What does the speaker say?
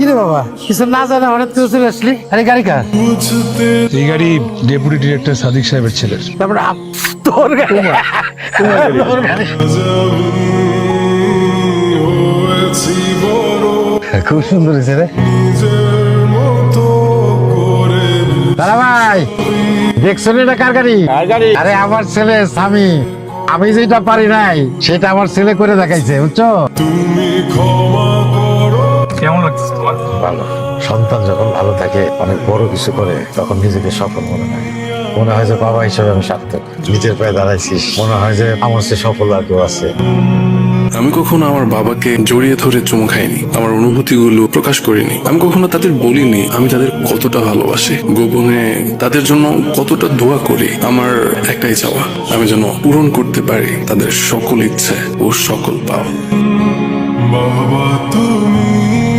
কিরে বাবা? কিছু না জানা হঠাৎ করে চলে আসলি? আরে গাড়ি কার? এই গাড়ি ডেপুটি ডিরেক্টর সাদিক সাহেবের ছেলের। তারপরে আপ- তোর গাড়ি। তোর গাড়ি। খুব সুন্দর হয়েছে রে। দাদা ভাই দেখছ না এটা কার গাড়ি? আরে আমার ছেলে স্বামী। আমি যেটা পারি নাই সেটা আমার ছেলে করে দেখাইছে বুঝছ? তোমার ভালো সন্তান যখন ভালো থাকে অনেক বড় কিছু করে তখন নিজেকে সফল মনে হয়। মনে হয় যে বাবা হিসেবে আমি সার্থক। নিজের পায়ে দাঁড়াইছিস মনে হয় যে আমার সে সফল আর কেউ আছে। আমি কখনো আমার বাবাকে জড়িয়ে ধরে চুমু খাইনি আমার অনুভূতিগুলো প্রকাশ করিনি। আমি কখনো তাদের বলিনি আমি তাদের কতটা ভালোবাসি। গোপনে তাদের জন্য কতটা দোয়া করি আমার একটাই চাওয়া আমি যেন পূরণ করতে পারি তাদের সকল ইচ্ছে ও সকল পাওয়া। বাবা